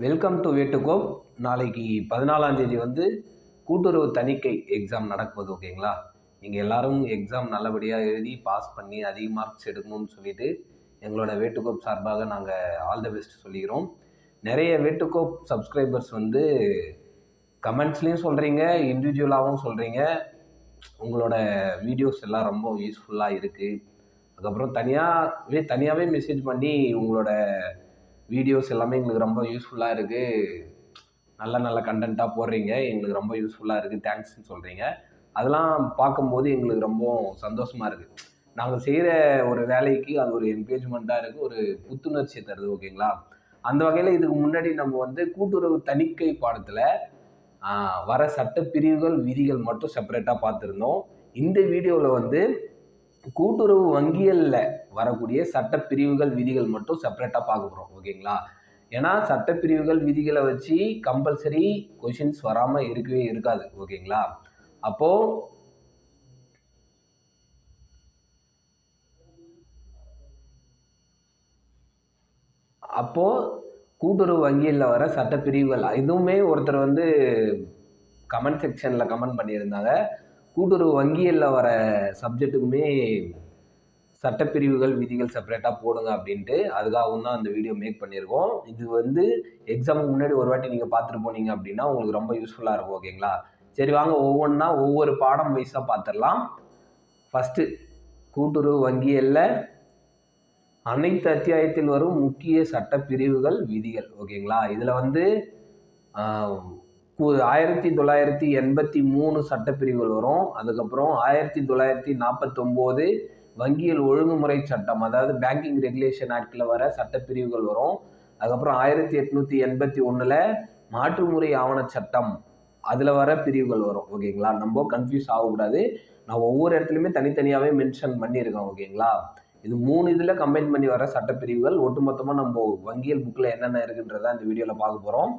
Welcome to வேட்டுகோப் நாளைக்கு பதினாலாம் தேதி வந்து கூட்டுறவு தணிக்கை எக்ஸாம் நடக்குது ஓகேங்களா நீங்கள் எல்லாரும் எக்ஸாம் நல்லபடியாக எழுதி பாஸ் பண்ணி அதிக மார்க்ஸ் எடுக்கணும்னு சொல்லிட்டு எங்களோட வேட்டுகோப் சார்பாக நாங்கள் ஆல் த பெஸ்ட் சொல்லிக்கிறோம். நிறைய வேட்டுகோப் சப்ஸ்கிரைபர்ஸ் வந்து கமெண்ட்ஸ்லேயும் சொல்கிறீங்க இண்டிவிஜுவலாகவும் சொல்கிறீங்க உங்களோட வீடியோஸ் எல்லாம் ரொம்ப யூஸ்ஃபுல்லாக இருக்குது அதுக்கப்புறம் தனியாகவே தனியாகவே மெசேஜ் பண்ணி உங்களோட வீடியோஸ் எல்லாமே எங்களுக்கு ரொம்ப யூஸ்ஃபுல்லாக இருக்குது நல்ல நல்ல கண்டென்ட்டாக போடுறீங்க. எங்களுக்கு ரொம்ப யூஸ்ஃபுல்லாக இருக்குது தேங்க்ஸ்னு சொல்கிறீங்க அதெல்லாம் பார்க்கும்போது எங்களுக்கு ரொம்ப சந்தோஷமாக இருக்குது நாங்கள் செய்கிற ஒரு வேலைக்கு அது ஒரு என்கேஜ்மெண்ட்டாக இருக்குது ஒரு புத்துணர்ச்சியை தருது ஓகேங்களா அந்த வகையில் இதுக்கு முன்னாடி நம்ம வந்து கூட்டுறவு தணிக்கை பாடத்தில் வர சட்ட பிரிவுகள் விதிகள் மட்டும் செப்பரேட்டாக பார்த்துருந்தோம். இந்த வீடியோவில் வந்து கூட்டுறவு வங்கிகளில் வரக்கூடிய சட்டப்பிரிவுகள் விதிகள் மட்டும் செப்பரேட்டாக பார்க்க போகிறோம் ஓகேங்களா? ஏன்னா சட்டப்பிரிவுகள் விதிகளை வச்சு கம்பல்சரி கொஷின்ஸ் வராமல் இருக்கவே இருக்காது ஓகேங்களா? அப்போது அப்போது கூட்டுறவு வங்கியில் வர சட்டப்பிரிவுகள் இதுவுமே ஒருத்தர் வந்து கமெண்ட் செக்ஷனில் கமெண்ட் பண்ணியிருந்தாங்க. கூட்டுறவு வங்கிகளில் வர சப்ஜெக்ட்டுக்குமே சட்டப்பிரிவுகள் விதிகள் செப்பரேட்டாக போடுங்க அப்படின்ட்டு அதுக்காகவும் தான் அந்த வீடியோ மேக் பண்ணியிருக்கோம். இது வந்து எக்ஸாமுக்கு முன்னாடி ஒரு வாட்டி நீங்கள் பார்த்துட்டு போனீங்க அப்படின்னா உங்களுக்கு ரொம்ப யூஸ்ஃபுல்லாக இருக்கும் ஓகேங்களா சரி வாங்க. ஒவ்வொன்றா ஒவ்வொரு பாடம் வைஸாக பார்த்துடலாம். ஃபஸ்ட்டு கூட்டுறவு வங்கியல்ல அனைத்து அத்தியாயத்தில் வரும் முக்கிய சட்டப்பிரிவுகள் விதிகள் ஓகேங்களா இதில் வந்து ஆயிரத்தி தொள்ளாயிரத்தி எண்பத்தி மூணு சட்டப்பிரிவுகள் வரும். அதுக்கப்புறம் ஆயிரத்தி தொள்ளாயிரத்தி நாற்பத்தொம்போது வங்கியல் ஒழுங்குமுறை சட்டம் அதாவது பேங்கிங் ரெகுலேஷன் ஆக்டில் வர சட்டப்பிரிவுகள் வரும். அதுக்கப்புறம் ஆயிரத்தி எட்நூற்றி எண்பத்தி ஒன்றில் மாற்றுமுறை ஆவண சட்டம் அதில் வர பிரிவுகள் வரும். ஓகேங்களா? நம்ம கன்ஃபியூஸ் ஆகக்கூடாது. நான் ஒவ்வொரு இடத்துலையுமே தனித்தனியாகவே மென்ஷன் பண்ணியிருக்கேன். ஓகேங்களா? இது மூணு இதில் கம்பைன் பண்ணி வர சட்டப்பிரிவுகள். ஒட்டுமொத்தமாக நம்ம வங்கியல் புக்கில் என்னென்ன இருக்குன்றதை இந்த வீடியோவில் பார்க்க போகிறோம்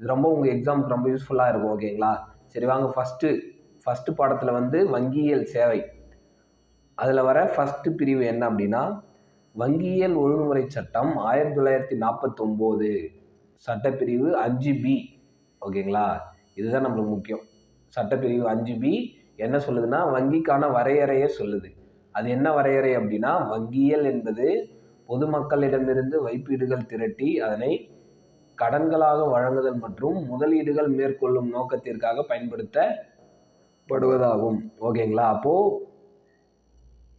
இது ரொம்ப உங்கள் எக்ஸாமுக்கு ரொம்ப யூஸ்ஃபுல்லாக இருக்கும் ஓகேங்களா சரி வாங்க. ஃபஸ்ட்டு ஃபஸ்ட்டு பாடத்தில் வந்து வங்கியியல் சேவை. அதில் வர ஃபஸ்ட்டு பிரிவு என்ன அப்படின்னா வங்கியியல் ஒழுங்குமுறை சட்டம் ஆயிரத்தி தொள்ளாயிரத்தி நாற்பத்தொம்போது சட்டப்பிரிவு அஞ்சு பி ஓகேங்களா இதுதான் நம்மளுக்கு முக்கியம். சட்டப்பிரிவு அஞ்சு பி என்ன சொல்லுதுன்னா வங்கிக்கான வரையறையை சொல்லுது. அது என்ன வரையறை அப்படின்னா வங்கியல் என்பது பொதுமக்களிடமிருந்து வைப்பீடுகள் திரட்டி அதனை கடன்களாக வழங்குதல் மற்றும் முதலீடுகள் மேற்கொள்ளும் நோக்கத்திற்காக பயன்படுத்தப்படுவதாகும். ஓகேங்களா? அப்போது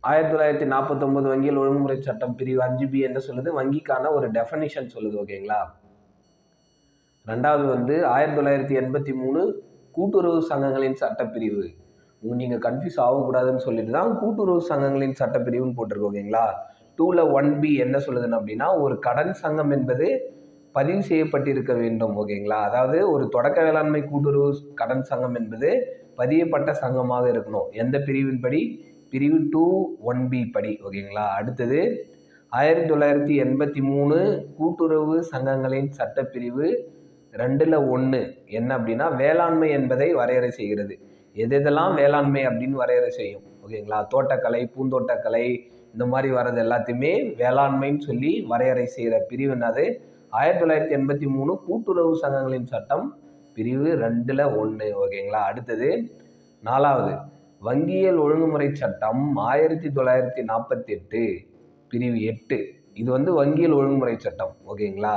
ஆயிரத்தி தொள்ளாயிரத்தி நாற்பத்தொம்பது வங்கியில் ஒழுங்குமுறை சட்டம் பிரிவு அஞ்சு பி என்ன சொல்லுது. வங்கிக்கான ஒரு டெஃபனிஷன் சொல்லுது ஓகேங்களா? ரெண்டாவது வந்து ஆயிரத்தி தொள்ளாயிரத்தி எண்பத்தி மூணு கூட்டுறவு சங்கங்களின் சட்டப்பிரிவு. நீங்கள் கன்ஃபியூஸ் ஆகக்கூடாதுன்னு சொல்லிட்டு தான் கூட்டுறவு சங்கங்களின் சட்டப்பிரிவுன்னு போட்டிருக்கு ஓகேங்களா? டூவில் ஒன் பி என்ன சொல்லுதுன்னு அப்படின்னா ஒரு கடன் சங்கம் என்பது பதிவு செய்யப்பட்டிருக்க வேண்டும் ஓகேங்களா? அதாவது ஒரு தொடக்க வேளாண்மை கூட்டுறவு கடன் சங்கம் என்பது பதியப்பட்ட சங்கமாக இருக்கணும். எந்த பிரிவின் படி பிரிவு டூ ஒன் பி படி ஓகேங்களா? அடுத்தது ஆயிரத்தி தொள்ளாயிரத்தி எண்பத்தி மூணு கூட்டுறவு சங்கங்களின் சட்டப்பிரிவு ரெண்டில் ஒன்று என்ன அப்படின்னா வேளாண்மை என்பதை வரையறை செய்கிறது. எது எதெல்லாம் வேளாண்மை அப்படின்னு வரையறை செய்யும் ஓகேங்களா? தோட்டக்கலை பூந்தோட்டக்கலை இந்த மாதிரி வர்றது எல்லாத்தையுமே வேளாண்மைன்னு சொல்லி வரையறை செய்கிற பிரிவு என்னது? ஆயிரத்தி தொள்ளாயிரத்தி எண்பத்தி மூணு கூட்டுறவு சங்கங்களின் சட்டம் பிரிவு ரெண்டில் ஒன்று ஓகேங்களா? அடுத்தது நாலாவது வங்கியல் ஒழுங்குமுறை சட்டம் ஆயிரத்தி தொள்ளாயிரத்தி நாற்பத்தி எட்டு பிரிவு எட்டு. இது வந்து வங்கியல் ஒழுங்குமுறை சட்டம் ஓகேங்களா?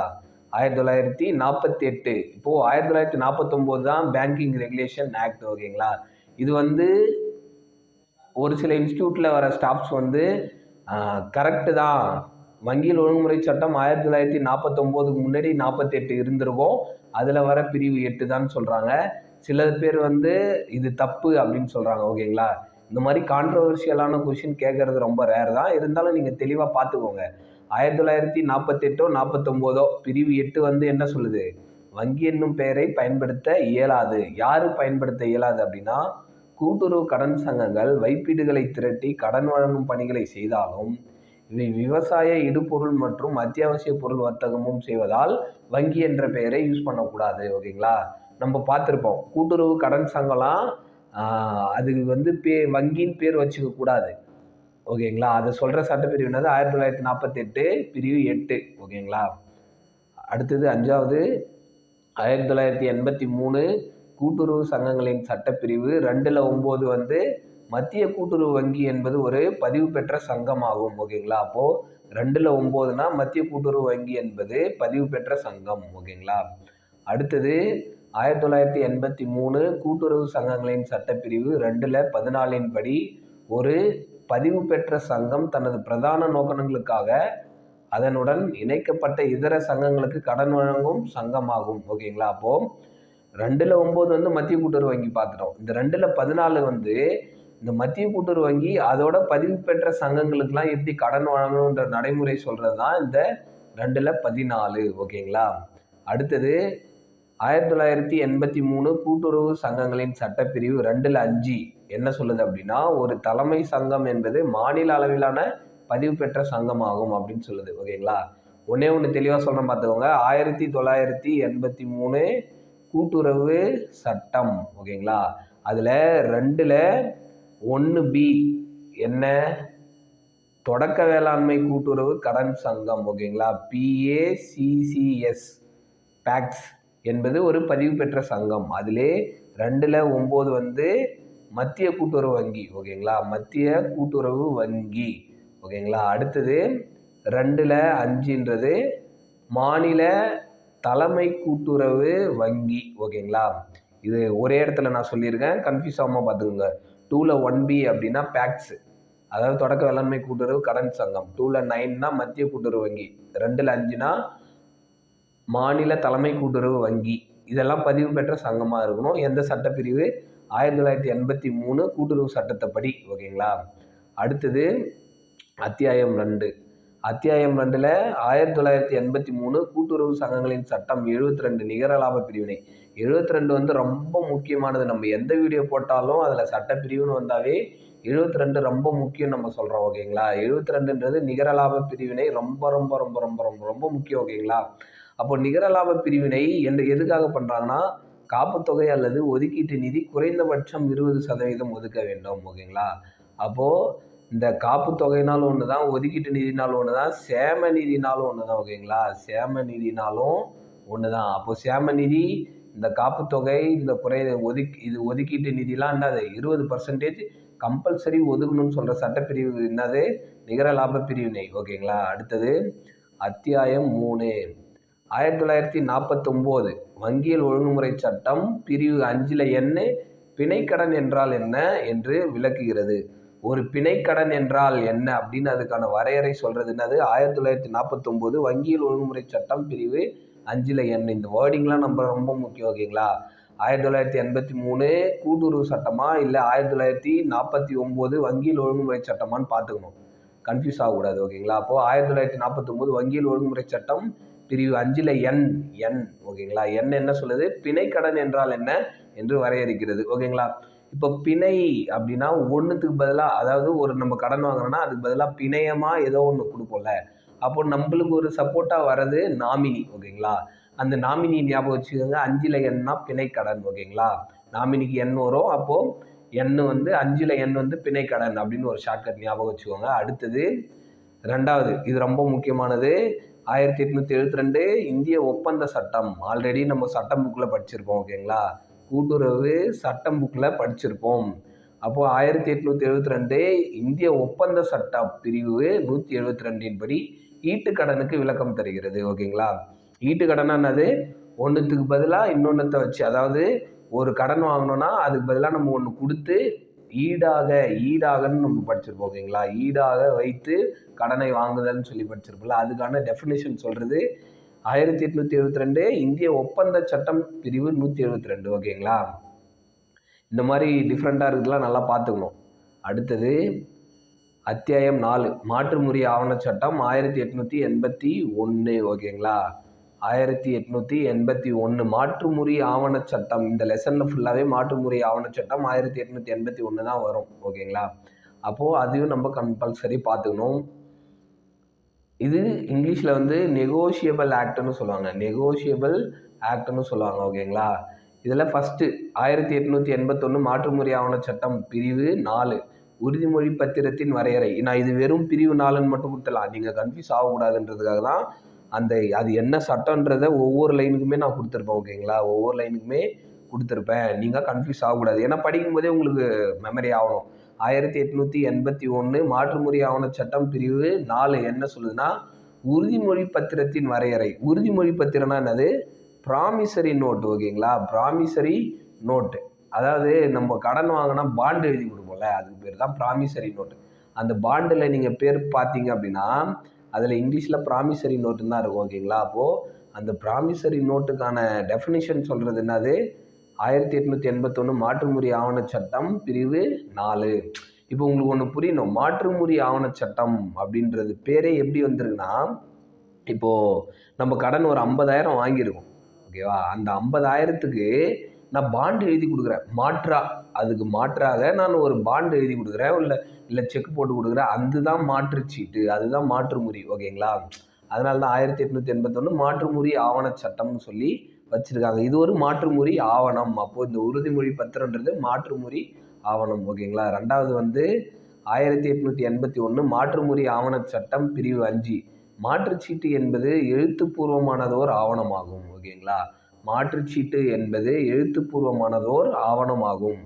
ஆயிரத்தி தொள்ளாயிரத்தி நாற்பத்தி எட்டு இப்போது ஆயிரத்தி தொள்ளாயிரத்தி நாற்பத்தொம்போது தான் பேங்கிங் ரெகுலேஷன் ஆக்ட் ஓகேங்களா? இது வந்து ஒரு சில இன்ஸ்டியூட்டில் வர ஸ்டாஃப்ஸ் வந்து கரெக்டு தான். வங்கியில் ஒழுங்குமுறை சட்டம் ஆயிரத்தி தொள்ளாயிரத்தி நாற்பத்தொம்போதுக்கு முன்னாடி நாற்பத்தெட்டு இருந்திருக்கும். அதில் வர பிரிவு எட்டு தான் சொல்கிறாங்க சில பேர் வந்து இது தப்பு அப்படின்னு சொல்கிறாங்க ஓகேங்களா? இந்த மாதிரி கான்ட்ரவர்ஷியலான கொஷின் கேட்குறது ரொம்ப ரேர் தான். இருந்தாலும் நீங்கள் தெளிவாக பார்த்துக்கோங்க ஆயிரத்தி தொள்ளாயிரத்தி நாற்பத்தெட்டோ நாற்பத்தொம்போதோ பிரிவு எட்டு வந்து என்ன சொல்லுது? வங்கி என்னும் பெயரை பயன்படுத்த இயலாது. யார் பயன்படுத்த இயலாது அப்படின்னா கூட்டுறவு கடன் சங்கங்கள் வைப்பீடுகளை திரட்டி கடன் வழங்கும் பணிகளை செய்தாலும் விவசாய இடுபொருள் மற்றும் அத்தியாவசிய பொருள் வர்த்தகமும் செய்வதால் வங்கி என்ற பெயரை யூஸ் பண்ணக்கூடாது ஓகேங்களா? நம்ம பார்த்துருப்போம். கூட்டுறவு கடன் சங்கம்லாம் அதுக்கு வந்து பே வங்கின்னு பேர் வச்சுக்க கூடாது. ஓகேங்களா? அதை சொல்கிற சட்டப்பிரிவு என்னது? ஆயிரத்தி தொள்ளாயிரத்தி நாற்பத்தெட்டு பிரிவு எட்டு ஓகேங்களா? அடுத்தது அஞ்சாவது ஆயிரத்தி தொள்ளாயிரத்தி எண்பத்தி மூணு கூட்டுறவு சங்கங்களின் சட்டப்பிரிவு ரெண்டில் ஒம்பது வந்து மத்திய கூட்டுறவு வங்கி என்பது ஒரு பதிவு பெற்ற சங்கமாகும் ஓகேங்களா? அப்போது ரெண்டில் ஒம்போதுனா மத்திய கூட்டுறவு வங்கி என்பது பதிவு பெற்ற சங்கம் ஓகேங்களா? அடுத்தது ஆயிரத்தி தொள்ளாயிரத்தி எண்பத்தி மூணு கூட்டுறவு சங்கங்களின் சட்டப்பிரிவு ரெண்டில் பதினாலின் படி ஒரு பதிவு பெற்ற சங்கம் தனது பிரதான நோக்கங்களுக்காக அதனுடன் இணைக்கப்பட்ட இதர சங்கங்களுக்கு கடன் வழங்கும் சங்கமாகும் ஓகேங்களா? அப்போது ரெண்டில் ஒம்பது வந்து மத்திய கூட்டுறவு வங்கி பார்த்துட்டோம் இந்த ரெண்டில் பதினாலு வந்து இந்த மத்திய கூட்டுறவு வங்கி அதோட பதிவு பெற்ற சங்கங்களுக்கெல்லாம் எப்படி கடன் வழங்கணுன்ற நடைமுறை சொல்கிறது தான் இந்த ரெண்டில் பதினாலு ஓகேங்களா? அடுத்தது ஆயிரத்தி தொள்ளாயிரத்தி எண்பத்தி மூணு கூட்டுறவு சங்கங்களின் சட்டப்பிரிவு ரெண்டில் அஞ்சு. என்ன சொல்லுது அப்படின்னா ஒரு தலைமை சங்கம் என்பது மாநில அளவிலான பதிவு பெற்ற சங்கமாகும் அப்படின்னு சொல்லுது ஓகேங்களா? ஒன்னே ஒன்று தெளிவாக சொல்கிறேன் பார்த்துக்கோங்க. ஆயிரத்தி தொள்ளாயிரத்தி எண்பத்தி மூணு கூட்டுறவு சட்டம் ஓகேங்களா? அதில் ரெண்டில் ஒன்று பி. என்ன? தொடக்க வேளாண்மை கூட்டுறவு கடன் சங்கம் ஓகேங்களா? பிஏசிசிஎஸ் பேக்ஸ் என்பது ஒரு பதிவு பெற்ற சங்கம். அதிலே ரெண்டில் ஒம்பது வந்து மத்திய கூட்டுறவு வங்கி ஓகேங்களா? மத்திய கூட்டுறவு வங்கி ஓகேங்களா? அடுத்தது ரெண்டில் அஞ்சுன்றது மாநில தலைமை கூட்டுறவு வங்கி ஓகேங்களா? இது ஒரே இடத்துல நான் சொல்லியிருக்கேன். கன்ஃபியூஸ் ஆகாமல் பார்த்துக்கோங்க. டூவில் ஒன் பி அப்படின்னா பேக்ஸு அதாவது தொடக்க வேளாண்மை கூட்டுறவு கடன் சங்கம். டூவில் நைன்னா மத்திய கூட்டுறவு வங்கி. ரெண்டில் அஞ்சுனா மாநில தலைமை கூட்டுறவு வங்கி. இதெல்லாம் பதிவு பெற்ற சங்கமாக இருக்கணும். எந்த சட்டப்பிரிவு? ஆயிரத்தி தொள்ளாயிரத்தி எண்பத்தி மூணு கூட்டுறவு சட்டத்தைப்படி. ஓகேங்களா? அடுத்தது அத்தியாயம் ரெண்டு. அத்தியாயம் ரெண்டில் ஆயிரத்தி தொள்ளாயிரத்தி எண்பத்தி மூணு கூட்டுறவு சங்கங்களின் சட்டம் எழுபத்தி ரெண்டு நிகர லாப பிரிவினை. எழுபத்தி ரெண்டு வந்து ரொம்ப முக்கியமானது. நம்ம எந்த வீடியோ போட்டாலும் அதில் சட்டப்பிரிவுன்னு வந்தாவே எழுபத்தி ரெண்டு ரொம்ப முக்கியம் நம்ம சொல்கிறோம் ஓகேங்களா? எழுபத்தி ரெண்டுன்றது நிகர லாப பிரிவினை ரொம்ப ரொம்ப ரொம்ப ரொம்ப ரொம்ப ரொம்ப முக்கியம் ஓகேங்களா? அப்போ நிகர லாப பிரிவினை என்று எதுக்காக பண்ணுறாங்கன்னா காப்புத்தொகை அல்லது ஒதுக்கீட்டு நிதி குறைந்தபட்சம் இருபது சதவீதம் ஒதுக்க வேண்டும் ஓகேங்களா? அப்போது இந்த காப்பு தொகைனாலும் ஒன்று தான் ஒதுக்கீட்டு நிதினாலும் ஒன்று தான் சேம நிதினாலும் ஒன்று தான் ஓகேங்களா? சேம நிதினாலும் ஒன்று தான் அப்போது சேம நிதி இந்த காப்புத்தொகை இந்த குறை ஒதுக்கி இது ஒதுக்கீட்டு நிதிலாம் என்னது? இருபது பர்சன்டேஜ் கம்பல்சரி ஒதுக்கணும்னு சொல்கிற சட்டப்பிரிவு என்னது? நிகர லாப பிரிவினை ஓகேங்களா? அடுத்தது அத்தியாயம் மூணு. ஆயிரத்தி தொள்ளாயிரத்தி நாற்பத்தொம்போது வங்கியல் ஒழுங்குமுறை சட்டம் பிரிவு அஞ்சில் என்ன? பிணைக்கடன் என்றால் என்ன என்று விளக்குகிறது. ஒரு பிணைக்கடன் என்றால் என்ன அப்படின்னு அதுக்கான வரையறை சொல்கிறது என்னது? ஆயிரத்தி தொள்ளாயிரத்தி நாற்பத்தொம்போது வங்கியல் ஒழுங்குமுறை சட்டம் பிரிவு அஞ்சில் எண் இந்த வேர்டிங்லாம் நம்ம ரொம்ப முக்கியம் ஓகேங்களா ஆயிரத்தி தொள்ளாயிரத்தி எண்பத்தி மூணு கூட்டுறவு சட்டமா இல்லை ஆயிரத்தி தொள்ளாயிரத்தி நாற்பத்தி ஒம்பது வங்கியில் ஒழுங்குமுறை சட்டமான்னு பார்த்துக்கணும் கன்ஃபியூஸ் ஆகக்கூடாது ஓகேங்களா அப்போது ஆயிரத்தி தொள்ளாயிரத்தி நாற்பத்தொம்போது வங்கியில் ஒழுங்குமுறை சட்டம் பிரிவு அஞ்சில் எண் எண் ஓகேங்களா எண் என்ன சொல்லுது? பிணைக்கடன் என்றால் என்ன? என்று வரையறுக்கிறது ஓகேங்களா இப்போ பிணை அப்படின்னா ஒன்றுத்துக்கு பதிலாக அதாவது ஒரு நம்ம கடன் வாங்குறோம்னா அதுக்கு பதிலாக பிணையமாக ஏதோ ஒன்று கொடுப்போம்ல. அப்போ நம்மளுக்கு ஒரு சப்போர்ட்டாக வர்றது நாமினி ஓகேங்களா? அந்த நாமினி ஞாபகம் வச்சுக்கோங்க. அஞ்சில் எண்ணா பிணைக்கடன் ஓகேங்களா? நாமினிக்கு எண் வரும். அப்போது எண் வந்து அஞ்சில் எண் வந்து பிணைக்கடன் அப்படின்னு ஒரு ஷார்ட்கட் ஞாபகம் வச்சுக்கோங்க. அடுத்தது ரெண்டாவது இது ரொம்ப முக்கியமானது. ஆயிரத்தி எட்நூற்றி எழுபத்தி ரெண்டு இந்திய ஒப்பந்த சட்டம். ஆல்ரெடி நம்ம சட்டம் புக்கில் படிச்சிருப்போம் ஓகேங்களா? கூட்டுறவு சட்டம் புக்கில் படிச்சிருப்போம். அப்போது ஆயிரத்தி எட்நூற்றி எழுபத்தி ரெண்டு இந்திய ஒப்பந்த சட்டம் பிரிவு நூற்றி எழுபத்தி ரெண்டின் படி ஈட்டுக்கடனுக்கு விளக்கம் தருகிறது ஓகேங்களா? ஈட்டுக்கடனா என்னது? ஒன்றுத்துக்கு பதிலாக இன்னொன்றத்தை வச்சு அதாவது ஒரு கடன் வாங்கினோன்னா அதுக்கு பதிலாக நம்ம ஒன்று கொடுத்து ஈடாக ஈடாகன்னு நம்ம படிச்சிருப்போம் ஓகேங்களா? ஈடாக வைத்து கடனை வாங்குதல்னு சொல்லி படிச்சிருப்போம்ல அதுக்கான டெஃபினேஷன் சொல்கிறது ஆயிரத்தி எட்நூற்றி எழுபத்தி ரெண்டு இந்திய ஒப்பந்த சட்டம் பிரிவு நூற்றி எழுபத்தி ரெண்டு ஓகேங்களா? இந்த மாதிரி டிஃப்ரெண்ட்டாக இருக்குதுலாம் நல்லா பார்த்துக்கணும். அடுத்தது அத்தியாயம் நாலு. மாற்றுமுறை ஆவண சட்டம் ஆயிரத்தி எட்நூற்றி எண்பத்தி ஒன்று ஓகேங்களா? ஆயிரத்தி எட்நூற்றி எண்பத்தி ஒன்று மாற்றுமுறை ஆவண சட்டம். இந்த லெசனில் ஃபுல்லாகவே மாற்றுமுறை ஆவண சட்டம் ஆயிரத்தி எட்நூற்றி எண்பத்தி ஒன்று தான் வரும் ஓகேங்களா? அப்போது அதையும் நம்ம கம்பல்சரி பார்த்துக்கணும். இது இங்கிலீஷில் வந்து நெகோஷியபிள் ஆக்ட்னு சொல்லுவாங்க. நெகோஷியபிள் ஆக்ட்னு சொல்லுவாங்க ஓகேங்களா? இதில் ஃபஸ்ட்டு ஆயிரத்தி எட்நூற்றி எண்பத்தொன்று மாற்றுமுறை ஆவண சட்டம் பிரிவு நாலு. உறுதிமொழி பத்திரத்தின் வரையறை. நான் இது வெறும் பிரிவு நாலுன்னு மட்டும் கொடுத்துடலாம் நீங்கள் கன்ஃபியூஸ் ஆகக்கூடாதுன்றதுக்காக தான் அந்த அது என்ன சட்டன்றதை ஒவ்வொரு லைனுக்குமே நான் கொடுத்துருப்பேன் ஓகேங்களா ஒவ்வொரு லைனுக்குமே கொடுத்துருப்பேன். நீங்கள் கன்ஃபியூஸ் ஆகக்கூடாது. ஏன்னா படிக்கும்போதே உங்களுக்கு மெமரி ஆகணும். ஆயிரத்தி எட்நூற்றி எண்பத்தி ஒன்று மாற்றுமுறை ஆவண சட்டம் பிரிவு நாலு என்ன சொல்லுதுன்னா உறுதிமொழி பத்திரத்தின் வரையறை. உறுதிமொழி பத்திரம்னா என்னது? ப்ராமிசரி நோட் ஓகேங்களா ப்ராமிசரி நோட்டு அதாவது நம்ம கடன் வாங்கினா பாண்டு எழுதி கொடுப்போம்ல அதுக்கு பேர் தான் ப்ராமிசரி நோட்டு அந்த பாண்டில் நீங்கள் பேர் பார்த்தீங்க அப்படின்னா அதில் இங்கிலீஷில் ப்ராமிசரி நோட்டுன்னு தான் இருக்கும் ஓகேங்களா அப்போது அந்த ப்ராமிசரி நோட்டுக்கான டெஃபினிஷன் சொல்கிறது என்னது? ஆயிரத்தி எட்நூற்றி எண்பத்தொன்று மாற்றுமுறை ஆவண சட்டம் பிரிவு நாலு. இப்போ உங்களுக்கு ஒன்று புரியணும். மாற்றுமுறை ஆவண சட்டம் அப்படின்றது பேரே எப்படி வந்திருக்குன்னா இப்போது நம்ம கடன் ஒரு ஐம்பதாயிரம் வாங்கியிருக்கோம் ஓகேவா அந்த ஐம்பதாயிரத்துக்கு நான் பாண்டு எழுதி கொடுக்குறேன். மாற்றா. அதுக்கு மாற்றாக நான் ஒரு பாண்டு எழுதி கொடுக்குறேன். இல்லை இல்லை செக் போட்டு கொடுக்குறேன். அதுதான் மாற்று சீட்டு. அதுதான் மாற்றுமுறி. ஓகேங்களா அதனால தான் ஆயிரத்தி எட்நூற்றி எண்பத்தொன்று மாற்றுமுறி ஆவண சட்டம்னு சொல்லி வச்சுருக்காங்க. இது ஒரு மாற்றுமுறி ஆவணம். அப்போது இந்த உறுதிமொழி பத்திரன்றது மாற்றுமுறி ஆவணம். ஓகேங்களா ரெண்டாவது வந்து ஆயிரத்தி எட்நூற்றி எண்பத்தி ஒன்று மாற்றுமுறி ஆவண சட்டம் பிரிவு அஞ்சு. மாற்றுச்சீட்டு என்பது எழுத்துப்பூர்வமானதோர் ஆவணமாகும். ஓகேங்களா மாற்றுச்சீட்டு என்பது எழுத்துப்பூர்வமானதோர் ஆவணமாகும்.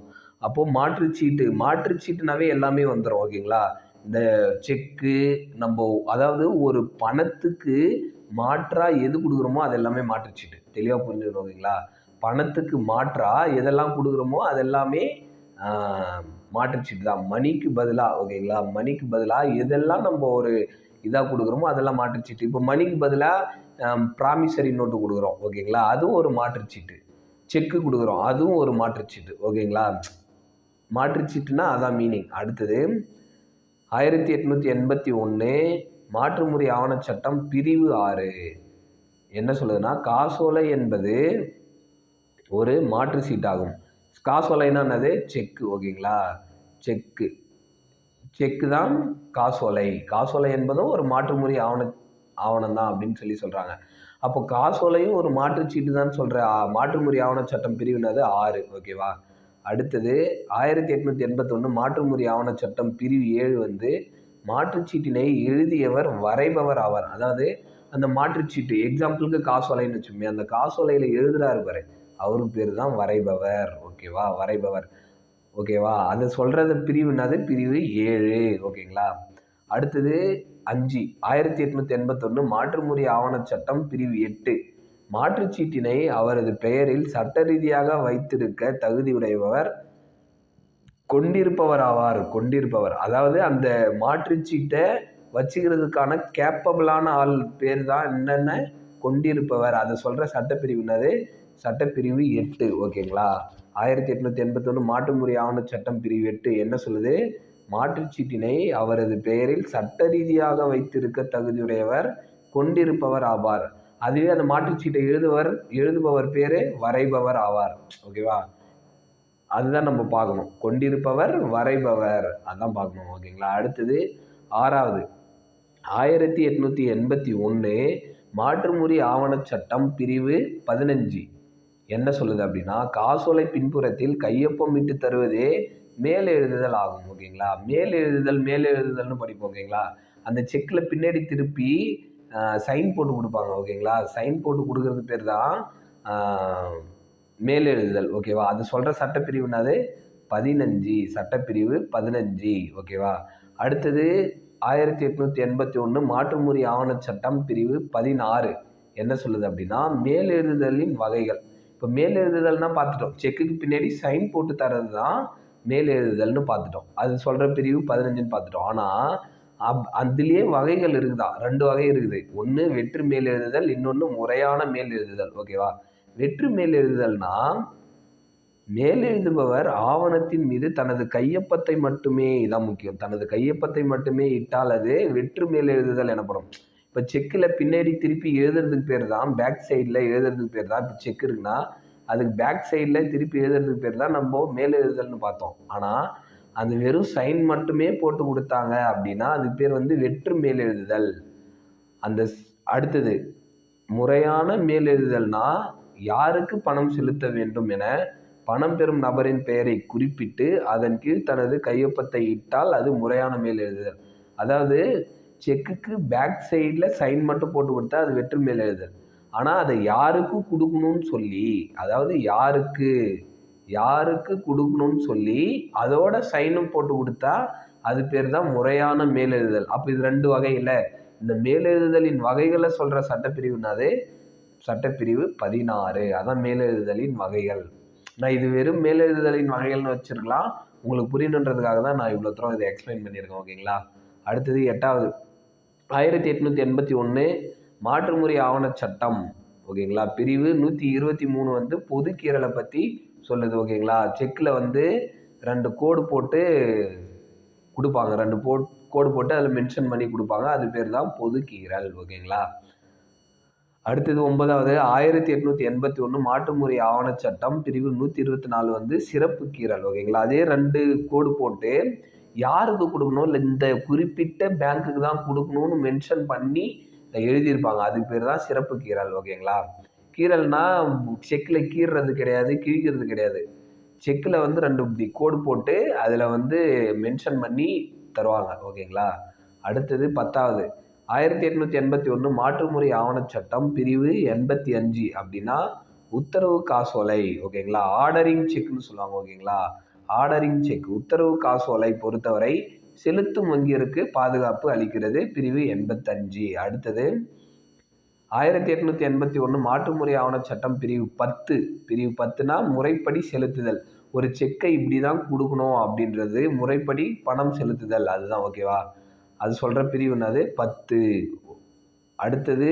அப்போது மாற்றுச்சீட்டு மாற்றுச்சீட்டுனாவே எல்லாமே வந்துடும் ஓகேங்களா? இந்த செக்கு நம்ம அதாவது ஒரு பணத்துக்கு மாற்றாக எது கொடுக்குறோமோ அது எல்லாமே மாற்றுச்சீட்டு தெளிவாக புரிஞ்சுக்கணும் ஓகேங்களா? பணத்துக்கு மாற்றாக எதெல்லாம் கொடுக்குறோமோ அது எல்லாமே மாற்றுச்சீட்டு தான். மணிக்கு பதிலாக ஓகேங்களா? மணிக்கு பதிலாக எதெல்லாம் நம்ம ஒரு இதாக கொடுக்குறோமோ அதெல்லாம் மாற்றுச்சீட்டு இப்போ மணிக்கு பதிலாக ப்ராமிசரி நோட்டு கொடுக்குறோம் ஓகேங்களா? அதுவும் ஒரு மாற்றுச்சீட்டு. செக்கு கொடுக்குறோம் அதுவும் ஒரு மாற்றுச்சீட்டு ஓகேங்களா? மாற்றுச்சீட்டுனா அதான் மீனிங் அடுத்தது ஆயிரத்தி எட்நூற்றி எண்பத்தி ஒன்று மாற்றுமுறை ஆவணச் சட்டம் பிரிவு ஆறு. என்ன சொல்லுதுன்னா காசோலை என்பது ஒரு மாற்று சீட்டாகும். காசோலைன்னா என்னது? செக்கு ஓகேங்களா? செக்கு செக்கு தான் காசோலை. காசோலை என்பதும் ஒரு மாற்றுமுறை ஆவண ஆவணம் தான் அப்படின்னு சொல்லி சொல்கிறாங்க அப்போ காசோலையும் ஒரு மாற்றுச்சீட்டு தான் சொல்கிற மாற்றுமுறை ஆவண சட்டம் பிரிவினது ஆறு. ஓகேவா? அடுத்தது ஆயிரத்தி எட்நூற்றி எண்பத்தொன்று மாற்றுமுறை ஆவண சட்டம் பிரிவு ஏழு வந்து மாற்றுச்சீட்டினை எழுதியவர் வரைபவர் ஆவார். அதாவது அந்த மாற்றுச்சீட்டு எக்ஸாம்பிளுக்கு காசோலைன்னு வச்சுமே அந்த காசோலையில் எழுதுறாரு பாரு. அவரும் பேர் தான் வரைபவர். ஓகேவா? வரைபவர். ஓகேவா? அதை சொல்கிறது பிரிவுனாது பிரிவு ஏழு. ஓகேங்களா? அடுத்தது அஞ்சு. ஆயிரத்தி எட்நூத்தி எண்பத்தொன்று மாற்றுமுறை ஆவண சட்டம் பிரிவு எட்டு. மாற்றுச்சீட்டினை அவரது பெயரில் சட்ட ரீதியாக வைத்திருக்க தகுதியுடையவர் கொண்டிருப்பவராவார் கொண்டிருப்பவர். அதாவது அந்த மாற்றுச்சீட்டை வச்சுக்கிறதுக்கான கேப்பபிளான ஆள் பேர் தான் என்னென்ன? கொண்டிருப்பவர். அதை சொல்கிற சட்டப்பிரிவுனது சட்டப்பிரிவு எட்டு. ஓகேங்களா? ஆயிரத்தி எட்நூற்றி எண்பத்தொன்று மாற்றுமுறை ஆவண சட்டம் பிரிவு எட்டு. என்ன சொல்லுது? மாற்றுச்சீட்டினை அவரது பெயரில் சட்ட ரீதியாக வைத்திருக்க தகுதியுடையவர் கொண்டிருப்பவர் ஆவார். அதுவே அந்த மாற்றுச்சீட்டை எழுதுவர் எழுதுபவர் பேர் வரைபவர் ஆவார். ஓகேவா அதுதான் நம்ம பார்க்கணும். கொண்டிருப்பவர் வரைபவர். அதான் பார்க்கணும். ஓகேங்களா அடுத்தது ஆறாவது. ஆயிரத்தி எட்நூற்றி எண்பத்தி ஒன்று மாற்றுமுறி ஆவணச் சட்டம் பிரிவு பதினஞ்சு. என்ன சொல்லுது அப்படின்னா காசோலை பின்புறத்தில் கையொப்பமிட்டு தருவதே மேல் எழுதுதல் ஆகும் ஓகேங்களா? மேல் எழுதுதல் மேல் எழுதுதல்னு படிப்போம் ஓகேங்களா? அந்த செக்கில் பின்னாடி திருப்பி சைன் போட்டு கொடுப்பாங்க ஓகேங்களா? சைன் போட்டு கொடுக்கறது பேர் தான் மேல் எழுதுதல் ஓகேவா? அது சொல்கிற சட்டப்பிரிவுனாது பதினஞ்சு சட்டப்பிரிவு பதினஞ்சு ஓகேவா? அடுத்தது ஆயிரத்தி எட்நூற்றி எண்பத்தி ஒன்று மாற்றுமுறை ஆவண சட்டம் பிரிவு பதினாறு. என்ன சொல்லுது அப்படின்னா மேல் எழுதுதலின் வகைகள். இப்போ மேல் பார்த்துட்டோம். செக்குக்கு பின்னாடி சைன் போட்டு தர்றது தான் மேல் எழுதுதல்னு பார்த்துட்டோம். அது சொல்கிற பிரிவு பதினஞ்சுன்னு பார்த்துட்டோம். ஆனால் அப் அதுலேயே வகைகள் இருக்குதா? ரெண்டு வகை இருக்குது. ஒன்று வெற்று மேல் எழுதுதல் இன்னொன்று முறையான மேல் எழுதுதல். ஓகேவா வெற்று மேல் எழுதுதல்னா மேல் எழுதுபவர் ஆவணத்தின் மீது தனது கையொப்பத்தை மட்டுமே இதான் முக்கியம். தனது கையொப்பத்தை மட்டுமே இட்டால் அது வெற்று மேல் எழுதுதல் எனப்படும். இப்போ செக்கில் பின்னாடி திருப்பி எழுதுறதுக்கு பேர் தான் பேக் சைடில் எழுதுறதுக்கு பேர் தான். இப்போ செக் இருக்குன்னா அதுக்கு பேக் சைடில் திருப்பி எழுதுறதுக்கு பேர் தான் நம்ம மேல் எழுதல்னு பார்த்தோம். ஆனால் அது வெறும் சைன் மட்டுமே போட்டு கொடுத்தாங்க அப்படின்னா அதுக்கு பேர் வந்து வெற்று மேல் எழுதுதல். அந்த அடுத்தது முறையான மேல் எழுதுதல்னா யாருக்கு பணம் செலுத்த வேண்டும் என பணம் பெறும் நபரின் பெயரை குறிப்பிட்டு அதன் கீழ் தனது கையொப்பத்தை இட்டால் அது முறையான மேல் எழுதுதல். அதாவது செக்குக்கு பேக் சைடில் சைன் மட்டும் போட்டு கொடுத்தா அது வெற்று மேலெழுதல் ஆனால் அதை யாருக்கு கொடுக்கணும்னு சொல்லி அதாவது யாருக்கு யாருக்கு கொடுக்கணும்னு சொல்லி அதோட சைனும் போட்டு கொடுத்தா அது பேர் தான் முறையான மேலெழுதல். அப்போ இது ரெண்டு வகையில் இந்த மேலெழுதலின் வகைகளை சொல்கிற சட்டப்பிரிவுனாது சட்டப்பிரிவு பதினாறு. அதான் மேலெழுதலின் வகைகள். நான் இது வெறும் மேலெழுதலின் வகைகள்னு வச்சுருக்கலாம். உங்களுக்கு புரியணுன்றதுக்காக தான் நான் இவ்வளோ தூரம் இதை எக்ஸ்பிளைன் பண்ணியிருக்கேன் ஓகேங்களா அடுத்தது எட்டாவது. ஆயிரத்தி எட்நூற்றி எண்பத்தி ஒன்று மாற்றுமுறை ஆவண சட்டம் ஓகேங்களா? பிரிவு நூற்றி இருபத்தி மூணு வந்து பொது கீரலை பற்றி சொல்லுது ஓகேங்களா? செக்கில் வந்து ரெண்டு கோடு போட்டு கொடுப்பாங்க. ரெண்டு போ கோடு போட்டு அதில் மென்ஷன் பண்ணி கொடுப்பாங்க. அது பேர் தான் பொது பொதுக்கீரல் ஓகேங்களா? அடுத்தது ஒன்பதாவது ஆயிரத்தி எட்நூற்றி எண்பத்தி ஒன்று மாற்றுமுறை ஆவண சட்டம் பிரிவு நூற்றி இருபத்தி நாலு வந்து சிறப்பு கீரல் ஓகேங்களா? அதே ரெண்டு கோடு போட்டு யாருக்கு கொடுக்கணும்? இல்லை இந்த குறிப்பிட்ட பேங்க்குக்கு தான் கொடுக்கணும்னு மென்ஷன் பண்ணி எழுதியிருப்பாங்க. அதுக்கு பேர் தான் சிறப்பு கீரல் ஓகேங்களா? கீரல்னா செக்கில் கீறுறது கிடையாது கிழிக்கிறது கிடையாது. செக்கில் வந்து ரெண்டு இப்படி கோடு போட்டு அதில் வந்து மென்ஷன் பண்ணி தருவாங்க. ஓகேங்களா? அடுத்தது பத்தாவது. ஆயிரத்தி எட்நூற்றி எண்பத்தி ஒன்று மாற்றுமுறை ஆவணச் சட்டம் பிரிவு எண்பத்தி அஞ்சு அப்படின்னா உத்தரவு காசோலை. ஓகேங்களா? ஆர்டரிங் செக்னு சொல்லுவாங்க. ஓகேங்களா? ஆர்டரிங் செக் உத்தரவு காசோலை பொறுத்தவரை செலுத்தும் வங்கியருக்கு பாதுகாப்பு அளிக்கிறது. பிரிவு எண்பத்தஞ்சு. அடுத்தது ஆயிரத்தி எட்நூற்றி எண்பத்தி ஒன்று மாற்றுமுறை ஆவணச் சட்டம் பிரிவு பத்து. பிரிவு பத்துனா முறைப்படி செலுத்துதல். ஒரு செக்கை இப்படி தான் கொடுக்கணும் அப்படின்றது முறைப்படி பணம் செலுத்துதல். அதுதான் ஓகேவா அது சொல்கிற பிரிவு என்னது? பத்து. அடுத்தது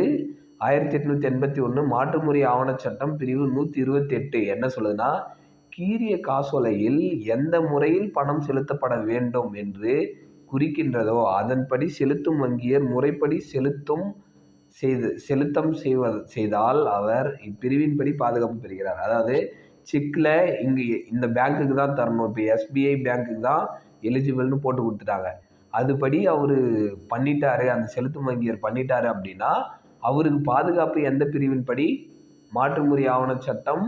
ஆயிரத்தி எட்நூற்றி எண்பத்தி ஒன்று மாற்றுமுறை ஆவண சட்டம் பிரிவு நூற்றி இருபத்தி எட்டு. என்ன சொல்லுதுன்னா கீரிய காசோலையில் எந்த முறையில் பணம் செலுத்தப்பட வேண்டும் என்று குறிக்கின்றதோ அதன்படி செலுத்தும் வங்கியர் முறைப்படி செலுத்தும் செய்து செலுத்தம் செய்வது செய்தால் அவர் இப்பிரிவின்படி பாதுகாப்பு பெறுகிறார். அதாவது செக்கில் இங்கே இந்த பேங்க்குக்கு தான் தரணும். இப்போ எஸ்பிஐ பேங்க்குக்கு தான் எலிஜிபிள்னு போட்டு கொடுத்துட்டாங்க. அதுபடி அவர் பண்ணிட்டாரு அந்த செலுத்தும் வங்கியர் பண்ணிட்டாரு அப்படின்னா அவருக்கு பாதுகாப்பு எந்த பிரிவின்படி? மாற்றுமுறை ஆவண சட்டம்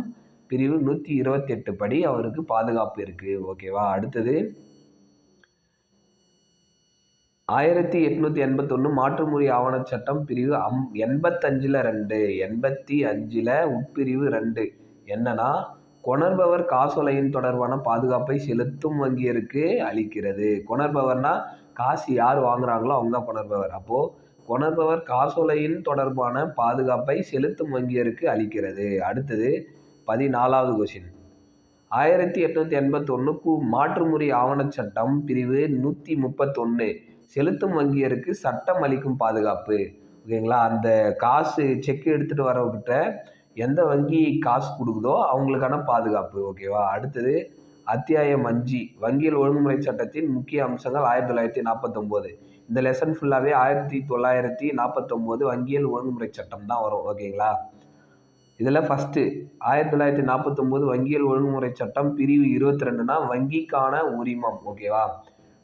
பிரிவு நூற்றி இருபத்தெட்டு படி அவருக்கு பாதுகாப்பு இருக்குது ஓகேவா அடுத்தது. ஆயிரத்தி எட்நூற்றி எண்பத்தொன்று மாற்றுமுறை ஆவணச் சட்டம் பிரிவு அம் எண்பத்தஞ்சில் ரெண்டு எண்பத்தி அஞ்சில் உட்பிரிவு ரெண்டு. என்னன்னா கொணர்பவர் காசோலையின் தொடர்பான பாதுகாப்பை செலுத்தும் வங்கியருக்கு அளிக்கிறது. கொணர்பவர்னா காசு யார் வாங்குறாங்களோ அவங்க தான் கொணர்பவர். அப்போது கொணர்பவர் காசோலையின் தொடர்பான பாதுகாப்பை செலுத்தும் வங்கியருக்கு அளிக்கிறது. அடுத்தது பதினாலாவது கொஷின் ஆயிரத்தி எட்நூற்றி எண்பத்தொன்று கு மாற்றுமுறை ஆவணச் சட்டம் பிரிவு நூற்றி முப்பத்தொன்று செலுத்தும் வங்கியருக்கு சட்டம் அளிக்கும் பாதுகாப்பு. ஓகேங்களா அந்த காசு செக் எடுத்துகிட்டு வரவங்கிட்ட எந்த வங்கி காசு கொடுக்குதோ அவங்களுக்கான பாதுகாப்பு. ஓகேவா அடுத்தது அத்தியாயம் அஞ்சு. வங்கியல் ஒழுங்குமுறை சட்டத்தின் முக்கிய அம்சங்கள் ஆயிரத்தி தொள்ளாயிரத்தி நாற்பத்தொம்போது. இந்த லெசன் ஃபுல்லாகவே ஆயிரத்தி தொள்ளாயிரத்தி நாற்பத்தொம்போது வங்கியல் ஒழுங்குமுறை சட்டம் தான் வரும். ஓகேங்களா இதில் ஃபஸ்ட்டு ஆயிரத்தி தொள்ளாயிரத்தி நாற்பத்தொம்போது வங்கியல் ஒழுங்குமுறை சட்டம் பிரிவு இருபத்தி ரெண்டுனா வங்கிக்கான உரிமம் ஓகேவா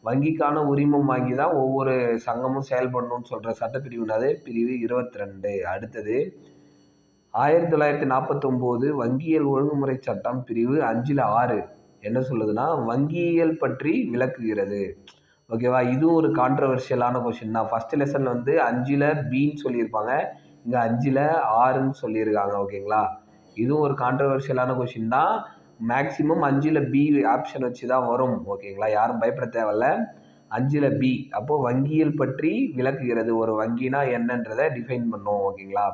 வங்கிக்கான உரிமம் வாங்கி தான் ஒவ்வொரு சங்கமும் செயல்படணும்னு சொல்கிற சட்டப்பிரிவுனாது பிரிவு இருபத்தி ரெண்டு அடுத்தது ஆயிரத்தி தொள்ளாயிரத்தி நாற்பத்தொம்போது வங்கியல் ஒழுங்குமுறை சட்டம் பிரிவு அஞ்சில் ஆறு என்ன சொல்லுதுன்னா வங்கியியல் பற்றி விளக்குகிறது. ஓகேவா இதுவும் ஒரு கான்ட்ரவர்ஷியலான கொஷின் தான். ஃபஸ்ட் லெசனில் வந்து அஞ்சில் பின்னு சொல்லியிருப்பாங்க. இங்கே அஞ்சில் ஆறுன்னு சொல்லியிருக்காங்க ஓகேங்களா? இதுவும் ஒரு கான்ட்ரவர்ஷியலான கொஷின் தான். மேக்ஸிமம் அஞ்சில் பி ஆப்ஷன் வச்சு தான் வரும் ஓகேங்களா? யாரும் பயப்பட தேவையில்ல. அஞ்சில் பி அப்போது வங்கியல் பற்றி விளக்குகிறது ஒரு வங்கினா என்னன்றதை டிஃபைன் பண்ணும் ஓகேங்களா?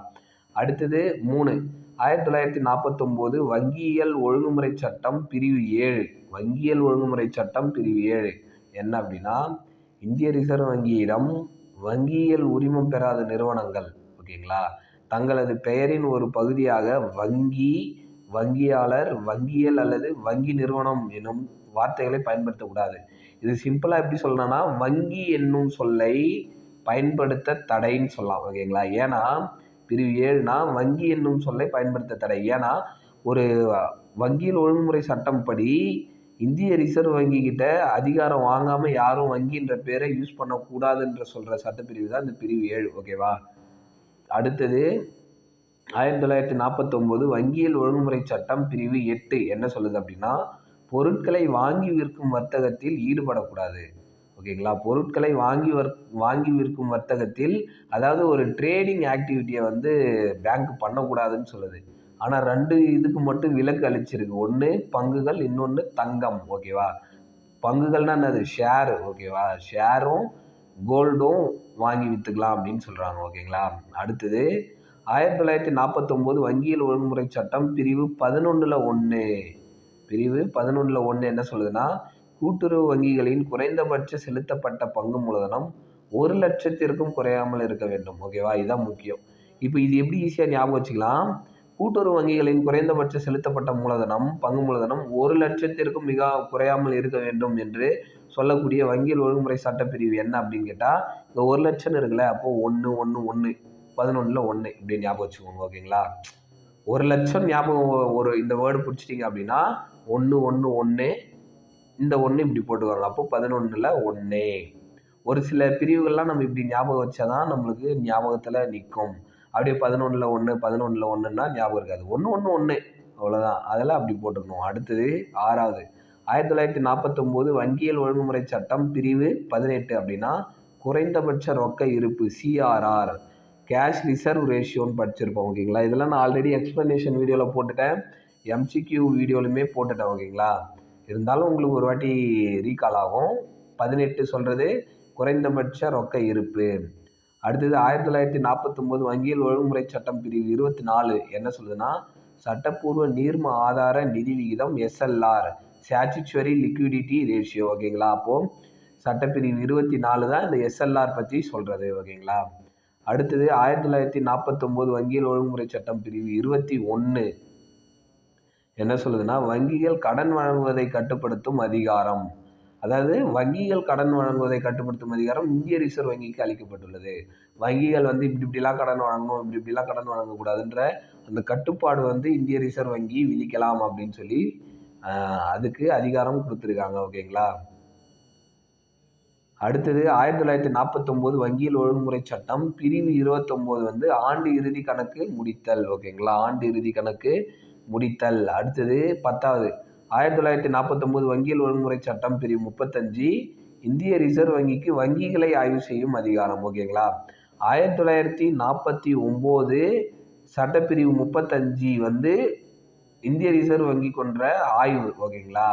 அடுத்தது மூணு. ஆயிரத்தி தொள்ளாயிரத்தி நாற்பத்தொம்போது வங்கியியல் ஒழுங்குமுறை சட்டம் பிரிவு ஏழு. வங்கியல் ஒழுங்குமுறை சட்டம் பிரிவு ஏழு. என்ன அப்படின்னா இந்திய ரிசர்வ் வங்கியிடம் வங்கியியல் உரிமம் பெறாத நிறுவனங்கள் ஓகேங்களா? தங்களது பெயரின் ஒரு பகுதியாக வங்கி வங்கியாளர் வங்கியல் அல்லது வங்கி நிறுவனம் எனும் வார்த்தைகளை பயன்படுத்தக்கூடாது இது சிம்பிளாக எப்படி சொல்லணும்னா வங்கி என்னும் சொல்லை பயன்படுத்த தடைன்னு சொல்லலாம் ஓகேங்களா? ஏன்னா பிரிவு ஏழுனா வங்கி என்னும் சொல்லை பயன்படுத்த தடை. ஏன்னா ஒரு வங்கியில் ஒழுங்குமுறை சட்டம் படி இந்திய ரிசர்வ் வங்கி கிட்ட அதிகாரம் வாங்காமல் யாரும் வங்கின்ற பேரை யூஸ் பண்ணக்கூடாதுன்ற சொல்கிற சட்டப்பிரிவு தான் இந்த பிரிவு ஏழு ஓகேவா? அடுத்தது ஆயிரத்தி தொள்ளாயிரத்தி நாற்பத்தொம்போது வங்கியல் ஒழுங்குமுறை சட்டம் பிரிவு எட்டு என்ன சொல்லுது அப்படின்னா பொருட்களை வாங்கி விற்கும் வர்த்தகத்தில் ஈடுபடக்கூடாது. ஓகேங்களா? பொருட்களை வாங்கி வர் வாங்கி விற்கும் வர்த்தகத்தில் அதாவது ஒரு ட்ரேடிங் ஆக்டிவிட்டியை வந்து பேங்க் பண்ணக்கூடாதுன்னு சொல்லுது. ஆனால் ரெண்டு இதுக்கு மட்டும் விலக்கு அளிச்சிருக்கு. ஒன்று பங்குகள் இன்னொன்று தங்கம். ஓகேவா? பங்குகள்னா என்னது? ஷேரு ஓகேவா? ஷேரும் கோல்டும் வாங்கி விற்றுக்கலாம் அப்படின்னு சொல்கிறாங்க ஓகேங்களா? அடுத்தது ஆயிரத்தி தொள்ளாயிரத்தி நாற்பத்தொம்போது வங்கியல் ஒழுங்குமுறை சட்டம் பிரிவு பதினொன்றில் ஒன்று பிரிவு பதினொன்றில் ஒன்று என்ன சொல்லுதுன்னா கூட்டுறவு வங்கிகளின் குறைந்தபட்ச செலுத்தப்பட்ட பங்கு மூலதனம் ஒரு லட்சத்திற்கும் குறையாமல் இருக்க வேண்டும் ஓகேவா? இதுதான் முக்கியம். இப்போ இது எப்படி ஈஸியாக ஞாபகம் வச்சுக்கலாம்? கூட்டுறவு வங்கிகளின் குறைந்தபட்ச செலுத்தப்பட்ட மூலதனம் பங்கு மூலதனம் ஒரு லட்சத்திற்கும் மிக குறையாமல் இருக்க வேண்டும் என்று சொல்லக்கூடிய வங்கியல் ஒழுங்குமுறை சட்டப்பிரிவு என்ன அப்படின்னு கேட்டால் இந்த ஒரு லட்சம் இருக்குல்ல அப்போது ஒன்று ஒன்று ஒன்று பதினொன்றில் ஒன்று இப்படி ஞாபகம் வச்சுக்கோங்க ஓகேங்களா? ஒரு லட்சம் ஞாபகம் ஒரு இந்த வேர்டு பிடிச்சிட்டிங்க அப்படின்னா ஒன்று ஒன்று ஒன்று இந்த ஒன்று இப்படி போட்டுக்கோங்க. அப்போ பதினொன்றில் ஒன்று ஒரு சில பிரிவுகள்லாம் நம்ம இப்படி ஞாபகம் வச்சா தான் நம்மளுக்கு ஞாபகத்தில் நிற்கும் அப்படியே பதினொன்றில் ஒன்று பதினொன்றில் ஒன்றுன்னா ஞாபகம் இருக்காது. ஒன்று ஒன்று ஒன்று அவ்வளோதான் அதெல்லாம் அப்படி போட்டுக்கணும். அடுத்தது ஆறாவது. ஆயிரத்தி தொள்ளாயிரத்தி நாற்பத்தொம்போது வங்கியல் ஒழுங்குமுறை சட்டம் பிரிவு பதினெட்டு அப்படின்னா குறைந்தபட்ச ரொக்க இருப்பு சிஆர்ஆர் கேஷ் ரிசர்வ் ரேஷியோன்னு படிச்சிருப்போம் ஓகேங்களா? இதெல்லாம் நான் ஆல்ரெடி எக்ஸ்ப்ளனேஷன் வீடியோவில் போட்டுட்டேன். எம்சிக்யூ வீடியோலையுமே போட்டுட்டேன் ஓகேங்களா? இருந்தாலும் உங்களுக்கு ஒரு வாட்டி ரீகால் ஆகும். பதினெட்டு சொல்கிறது குறைந்தபட்ச ரொக்க இருப்பு. அடுத்தது ஆயிரத்தி தொள்ளாயிரத்தி நாற்பத்தொம்போது வங்கியல் ஒழுங்குமுறை சட்டம் பிரிவு இருபத்தி நாலு என்ன சொல்லுதுன்னா சட்டப்பூர்வ நீர்ம ஆதார நிதி விகிதம் எஸ்எல்ஆர் ஸ்டாச்சுச்சுவரி லிக்விடிட்டி ரேஷியோ ஓகேங்களா? அப்போது சட்டப்பிரிவு இருபத்தி நாலு தான் இந்த எஸ்எல்ஆர் பற்றி சொல்கிறது ஓகேங்களா? அடுத்தது ஆயிரத்தி தொள்ளாயிரத்தி நாற்பத்தொம்போது வங்கியல் ஒழுங்குமுறை சட்டம் பிரிவு இருபத்தி ஒன்று என்ன சொல்லுதுன்னா வங்கிகள் கடன் வழங்குவதை கட்டுப்படுத்தும் அதிகாரம். அதாவது வங்கிகள் கடன் வழங்குவதை கட்டுப்படுத்தும் அதிகாரம் இந்திய ரிசர்வ் வங்கிக்கு அளிக்கப்பட்டுள்ளது. வங்கிகள் வந்து இப்படி இப்படிலாம் கடன் வழங்கணும் இப்படி இப்படிலாம் கடன் வழங்கக்கூடாதுன்ற அந்த கட்டுப்பாடு வந்து இந்திய ரிசர்வ் வங்கி விதிக்கலாம் அப்படின்னு சொல்லி அதுக்கு அதிகாரம் கொடுத்துருக்காங்க ஓகேங்களா? அடுத்தது ஆயிரத்தி தொள்ளாயிரத்தி நாற்பத்தொம்போது வங்கியல் ஒழுங்குமுறை சட்டம் பிரிவு இருபத்தொம்போது வந்து ஆண்டு இறுதி கணக்கு முடித்தல் ஓகேங்களா? ஆண்டு இறுதி கணக்கு முடித்தல். அடுத்தது பத்தாவது ஆயிரத்தி தொள்ளாயிரத்தி நாற்பத்தொம்போது வங்கியல் ஒழுங்குமுறை சட்டம் பிரிவு முப்பத்தஞ்சு இந்திய ரிசர்வ் வங்கிக்கு வங்கிகளை ஆய்வு செய்யும் அதிகாரம் ஓகேங்களா? ஆயிரத்தி தொள்ளாயிரத்தி நாற்பத்தி ஒம்பது சட்டப்பிரிவு முப்பத்தஞ்சு வந்து இந்திய ரிசர்வ் வங்கி கொன்ற ஆய்வு ஓகேங்களா?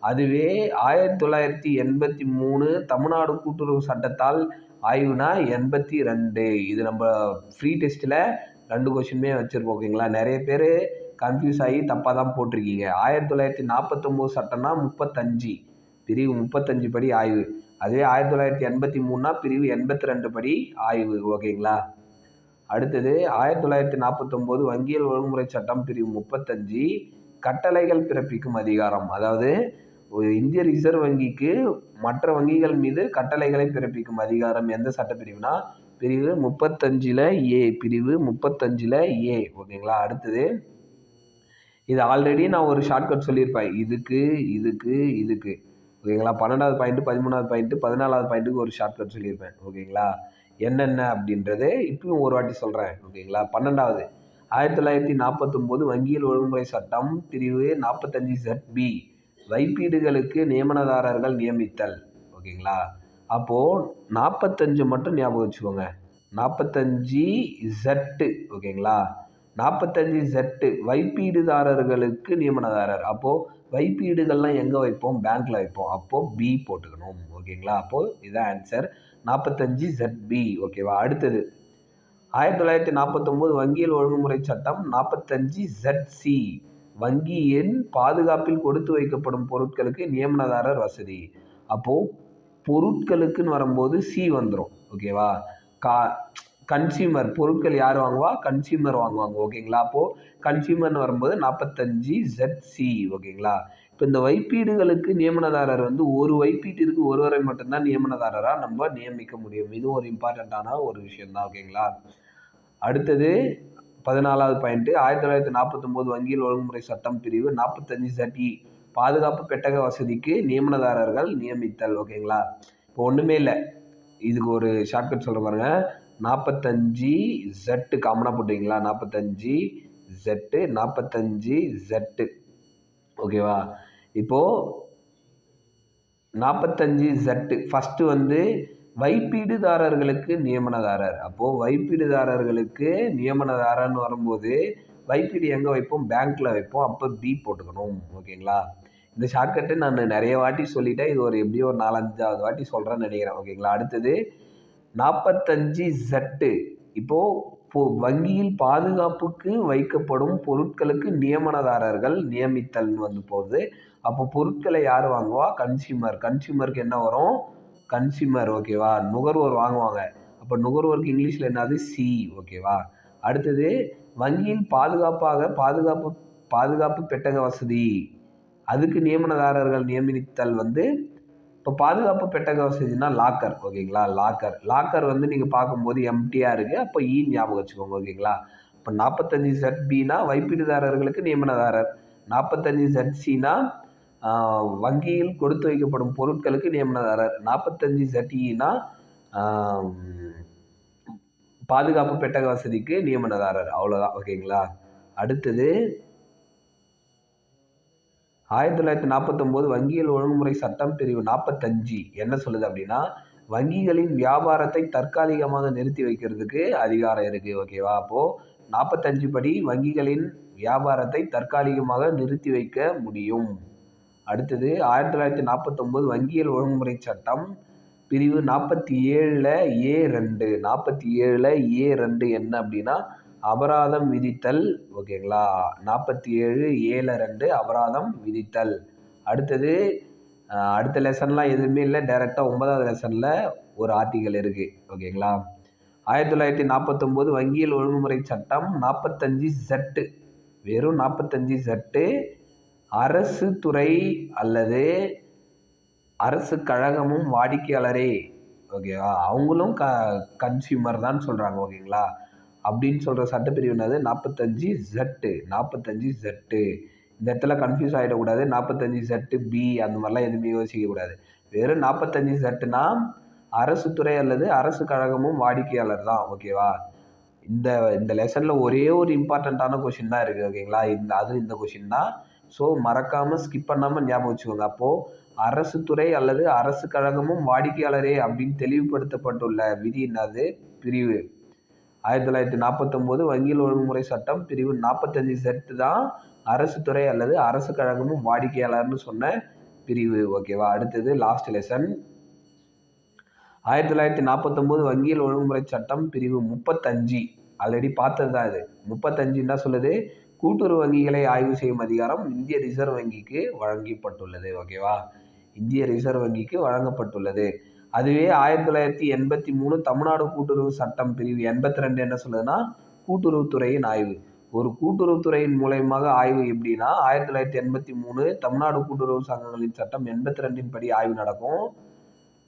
அதுவே ஆயிரத்தி தொள்ளாயிரத்தி எண்பத்தி மூணு தமிழ்நாடு கூட்டுறவு சட்டத்தால் ஆய்வுனா எண்பத்தி ரெண்டு. இது நம்ம ஃப்ரீ டெஸ்ட்டில் ரெண்டு கொஷினுமே வச்சுருப்போம் ஓகேங்களா? நிறைய பேர் கன்ஃபியூஸ் ஆகி தப்பாக தான் போட்டிருக்கீங்க. ஆயிரத்தி தொள்ளாயிரத்தி நாற்பத்தொம்போது சட்டம்னா முப்பத்தஞ்சு. பிரிவு முப்பத்தஞ்சு படி ஆய்வு. அதுவே ஆயிரத்தி தொள்ளாயிரத்தி எண்பத்தி மூணுனா பிரிவு எண்பத்தி ரெண்டு படி ஆய்வு ஓகேங்களா? அடுத்தது ஆயிரத்தி தொள்ளாயிரத்தி நாற்பத்தொம்போது வங்கியல் ஒழுங்குமுறை சட்டம் பிரிவு முப்பத்தஞ்சு கட்டளைகள் பிறப்பிக்கும் அதிகாரம். அதாவது ஒரு இந்திய ரிசர்வ் வங்கிக்கு மற்ற வங்கிகள் மீது கட்டளைகளை பிறப்பிக்கும் அதிகாரம் எந்த சட்டப்பிரிவுனா பிரிவு முப்பத்தஞ்சில் ஏ பிரிவு முப்பத்தஞ்சில் ஏ ஓகேங்களா? அடுத்தது இது ஆல்ரெடி நான் ஒரு ஷார்ட்கட் சொல்லியிருப்பேன். இதுக்கு இதுக்கு இதுக்கு. ஓகேங்களா? பன்னெண்டாவது பாயிண்ட்டு பதிமூணாவது பாயிண்ட்டு பதினாலாவது பாயிண்ட்டுக்கு ஒரு ஷார்ட்கட் சொல்லியிருப்பேன். ஓகேங்களா? என்னென்ன அப்படின்றது இப்பவும் ஒரு வாட்டி சொல்கிறேன் ஓகேங்களா? பன்னெண்டாவது ஆயிரத்தி தொள்ளாயிரத்தி நாற்பத்தொம்போது வங்கியல் ஒழுங்குமுறை சட்டம் பிரிவு நாற்பத்தஞ்சு செட் பி வைப்பீடுகளுக்கு நியமனதாரர்கள் நியமித்தல் ஓகேங்களா? அப்போது நாற்பத்தஞ்சு மட்டும் ஞாபகம் வச்சுக்கோங்க. நாற்பத்தஞ்சு ஜெட்டு ஓகேங்களா? நாற்பத்தஞ்சு செட்டு வைப்பீடுதாரர்களுக்கு நியமனதாரர். அப்போது வைப்பீடுகள்லாம் எங்கே வைப்போம்? பேங்க்கில் வைப்போம். அப்போது பி போட்டுக்கணும் ஓகேங்களா? அப்போது இதான் ஆன்சர் நாற்பத்தஞ்சு ஜெட் பி ஓகேவா அடுத்தது. ஆயிரத்தி தொள்ளாயிரத்தி நாற்பத்தொம்போது வங்கியல் ஒழுங்குமுறை சட்டம் நாற்பத்தஞ்சு ஜெட் சி வங்கியின் பாதுகாப்பில் கொடுத்து வைக்கப்படும் பொருட்களுக்கு நியமனதாரர் வசதி. அப்போது பொருட்களுக்குன்னு வரும்போது சி வந்துடும் ஓகேவா கா கன்சியூமர் பொருட்கள் யார் வாங்குவா? கன்சியூமர் வாங்குவாங்க ஓகேங்களா அப்போது கன்சியூமர்னு வரும்போது நாற்பத்தஞ்சு சி ஓகேங்களா இப்போ இந்த வைப்பீடுகளுக்கு நியமனதாரர் வந்து ஒரு வைப்பீட்டிற்கு ஒருவரை மட்டும்தான் நியமனதாரராக நம்ம நியமிக்க முடியும். இதுவும் ஒரு இம்பார்ட்டண்ட்டான ஒரு விஷயம்தான் ஓகேங்களா? அடுத்தது பதினாலாவது பாயிண்ட்டு ஆயிரத்தி தொள்ளாயிரத்தி நாற்பத்தொம்போது வங்கியல் ஒழுங்குமுறை சட்டம் பிரிவு நாற்பத்தஞ்சு சட்டி பாதுகாப்பு பெட்டக வசதிக்கு நியமனதாரர்கள் நியமித்தல் ஓகேங்களா? இப்போ ஒன்றுமே இல்லை. இதுக்கு ஒரு ஷார்ட்கட் சொல்கிற பாருங்கள் நாற்பத்தஞ்சி ஜெட்டு காமனாக போட்டிங்களா? நாற்பத்தஞ்சி ஜெட்டு நாற்பத்தஞ்சி ஜெட்டு ஓகேவா? இப்போது நாற்பத்தஞ்சு ஜட்டு ஃபஸ்ட்டு வந்து வைப்பீடுதாரர்களுக்கு நியமனதாரர். அப்போது வைப்பீடுதாரர்களுக்கு நியமனதாரர்னு வரும்போது வைப்பீடு எங்கே வைப்போம்? பேங்க்கில் வைப்போம். அப்போ பி போட்டுக்கணும். ஓகேங்களா? இந்த ஷார்ட்கட்டு நான் நிறைய வாட்டி சொல்லிட்டேன். இது ஒரு எப்படியோ ஒரு நாலஞ்சாவது வாட்டி சொல்கிறேன்னு நினைக்கிறேன். ஓகேங்களா? அடுத்தது நாற்பத்தஞ்சு ஜட்டு இப்போது இப்போ வங்கியில் பாதுகாப்புக்கு வைக்கப்படும் பொருட்களுக்கு நியமனதாரர்கள் நியமித்தல்னு வந்து போகுது. அப்போ பொருட்களை யார் வாங்குவா? கன்சியூமர் கன்சியூமருக்கு என்ன வரும்? கன்சியூமர் ஓகேவா நுகர்வோர் வாங்குவாங்க. அப்போ நுகர்வோருக்கு இங்கிலீஷில் என்னது? சி ஓகேவா அடுத்தது வங்கியில் பாதுகாப்பாக பாதுகாப்பு பாதுகாப்பு பெட்டக வசதி. அதுக்கு நியமனதாரர்கள் நியமித்தல் வந்து இப்போ பாதுகாப்பு பெட்டக வசதினா லாக்கர் ஓகேங்களா லாக்கர் லாக்கர் வந்து நீங்கள் பார்க்கும்போது எம்டியாக இருக்குது அப்போ இ ஞாபகம் வச்சுக்கோங்க ஓகேங்களா இப்போ நாற்பத்தஞ்சு செட் பினா வைப்பீடுதாரர்களுக்கு நியமனதாரர். நாற்பத்தஞ்சு செட் சினா வங்கியில் கொடுத்து வைக்கப்படும் பொருட்களுக்கு நியமனதாரர். நாற்பத்தஞ்சு சட்டினா பாதுகாப்பு பெட்டக வசதிக்கு நியமனதாரர். அவ்வளோதான் ஓகேங்களா? அடுத்தது ஆயிரத்தி தொள்ளாயிரத்தி நாற்பத்தொம்போது வங்கியல் ஒழுங்குமுறை சட்டம் பிரிவு நாற்பத்தஞ்சு என்ன சொல்லுது அப்படின்னா வங்கிகளின் வியாபாரத்தை தற்காலிகமாக நிறுத்தி வைக்கிறதுக்கு அதிகாரம் இருக்குது ஓகேவா? அப்போது நாற்பத்தஞ்சு படி வங்கிகளின் வியாபாரத்தை தற்காலிகமாக நிறுத்தி வைக்க முடியும். அடுத்தது ஆயிரத்தி தொள்ளாயிரத்தி நாற்பத்தொம்போது வங்கியல் ஒழுங்குமுறை சட்டம். பிரிவு நாற்பத்தி ஏழில் ஏ ரெண்டு. நாற்பத்தி ஏழில் ஏ ரெண்டு என்ன அப்படின்னா அபராதம் விதித்தல். ஓகேங்களா? நாற்பத்தி ஏழு ஏழு ரெண்டு அபராதம் விதித்தல். அடுத்தது அடுத்த லெசன்லாம் எதுவுமே இல்லை. டைரெக்டாக ஒன்பதாவது லெசனில் ஒரு ஆர்டிக்கல் இருக்குது ஓகேங்களா? ஆயிரத்தி தொள்ளாயிரத்தி நாற்பத்தொம்போது வங்கியல் ஒழுங்குமுறை சட்டம் நாற்பத்தஞ்சு செட்டு வெறும் நாற்பத்தஞ்சு செட்டு அரசு துறை அல்லது அரசு கழகமும் வாடிக்கையாளரே. ஓகேவா அவங்களும் க கன்சியூமர் தான் சொல்கிறாங்க ஓகேங்களா அப்படின்னு சொல்கிற சட்டப்பிரிவு என்னது? நாற்பத்தஞ்சு ஜெட்டு நாற்பத்தஞ்சு ஜெட்டு இந்த இடத்துல கன்ஃபியூஸ் ஆகிடக்கூடாது நாற்பத்தஞ்சு செட்டு பி அந்த மாதிரிலாம் எதுவுமே யோசிக்கக்கூடாது வெறும் நாற்பத்தஞ்சு செட்டுனா அரசு துறை அல்லது அரசு கழகமும் வாடிக்கையாளர் தான் ஓகேவா இந்த இந்த லெசனில் ஒரே ஒரு இம்பார்ட்டண்ட்டான கொஷின் தான் இருக்குது ஓகேங்களா இந்த அது இந்த கொஷின் தான். ஸோ மறக்காமல் ஸ்கிப் பண்ணாமல் ஞாபகம் வச்சுக்கோங்க. அப்போது அரசு துறை அல்லது அரசு கழகமும் வாடிக்கையாளரே அப்படின்னு தெளிவுபடுத்தப்பட்டுள்ள விதி என்னது? பிரிவு. ஆயிரத்தி தொள்ளாயிரத்தி நாற்பத்தொம்போது வங்கியல் ஒழுங்குமுறை சட்டம் பிரிவு நாற்பத்தஞ்சு செட்டு தான் அரசு துறை அல்லது அரசு கழகமும் வாடிக்கையாளர்னு சொன்ன பிரிவு. ஓகேவா அடுத்தது லாஸ்ட் லெசன் ஆயிரத்தி தொள்ளாயிரத்தி நாற்பத்தொம்போது வங்கியல் ஒழுங்குமுறை சட்டம் பிரிவு முப்பத்தஞ்சு. ஆல்ரெடி பார்த்தது தான் இது. முப்பத்தஞ்சு என்ன சொல்லுது கூட்டுறவு வங்கிகளை ஆய்வு செய்யும் அதிகாரம் இந்திய ரிசர்வ் வங்கிக்கு வழங்கப்பட்டுள்ளது ஓகேவா இந்திய ரிசர்வ் வங்கிக்கு வழங்கப்பட்டுள்ளது. அதுவே ஆயிரத்தி தொள்ளாயிரத்தி எண்பத்தி மூணு தமிழ்நாடு கூட்டுறவு சட்டம் பிரிவு எண்பத்தி ரெண்டு என்ன சொல்லுதுன்னா கூட்டுறவுத்துறையின் ஆய்வு. ஒரு கூட்டுறவுத்துறையின் மூலயமாக ஆய்வு எப்படின்னா ஆயிரத்தி தொள்ளாயிரத்தி எண்பத்தி மூணு தமிழ்நாடு கூட்டுறவு சங்கங்களின் சட்டம் எண்பத்தி ரெண்டின் படி ஆய்வு நடக்கும்.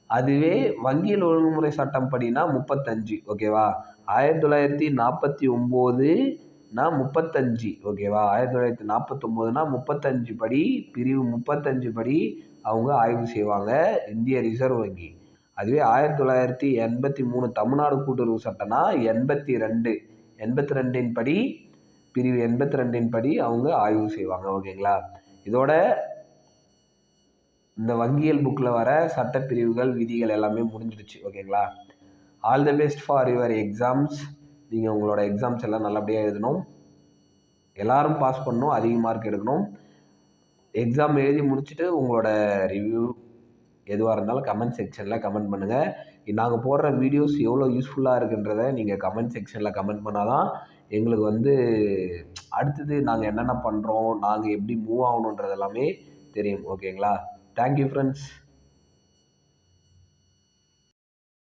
அதுவே வங்கியல் ஒழுங்குமுறை சட்டம் படினா முப்பத்தஞ்சு ஓகேவா ஆயிரத்தி தொள்ளாயிரத்தி நாற்பத்தி நான் முப்பத்தஞ்சு ஓகேவா ஆயிரத்தி தொள்ளாயிரத்தி நாற்பத்தொம்போதுனா முப்பத்தஞ்சு படி பிரிவு முப்பத்தஞ்சு படி அவங்க ஆய்வு செய்வாங்க இந்திய ரிசர்வ் வங்கி. அதுவே ஆயிரத்தி தொள்ளாயிரத்தி எண்பத்தி மூணு தமிழ்நாடு கூட்டுறவு சட்டம்னா எண்பத்தி ரெண்டு எண்பத்தி ரெண்டின் படி பிரிவு எண்பத்தி ரெண்டின் படி அவங்க ஆய்வு செய்வாங்க ஓகேங்களா இதோட இந்த வங்கியல் புக்கில் வர சட்டப்பிரிவுகள் விதிகள் எல்லாமே முடிஞ்சிடுச்சு ஓகேங்களா all the best for your exams நீங்கள் உங்களோட எக்ஸாம்ஸ் எல்லாம் நல்லபடியாக எழுதணும். எல்லாரும் பாஸ் பண்ணணும் அதிக மார்க் எடுக்கணும். எக்ஸாம் எழுதி முடிச்சுட்டு உங்களோட ரிவ்யூ எதுவாக இருந்தாலும் கமெண்ட் செக்ஷனில் கமெண்ட் பண்ணுங்கள் நாங்கள் போடுற வீடியோஸ் எவ்வளோ யூஸ்ஃபுல்லாக இருக்குன்றத நீங்கள் கமெண்ட் செக்ஷனில் கமெண்ட் பண்ணால் தான் எங்களுக்கு வந்து அடுத்தது நாங்கள் என்னென்ன பண்ணுறோம் நாங்கள் எப்படி மூவ் ஆகணுன்றது எல்லாமே தெரியும் ஓகேங்களா தேங்க்யூ ஃப்ரெண்ட்ஸ்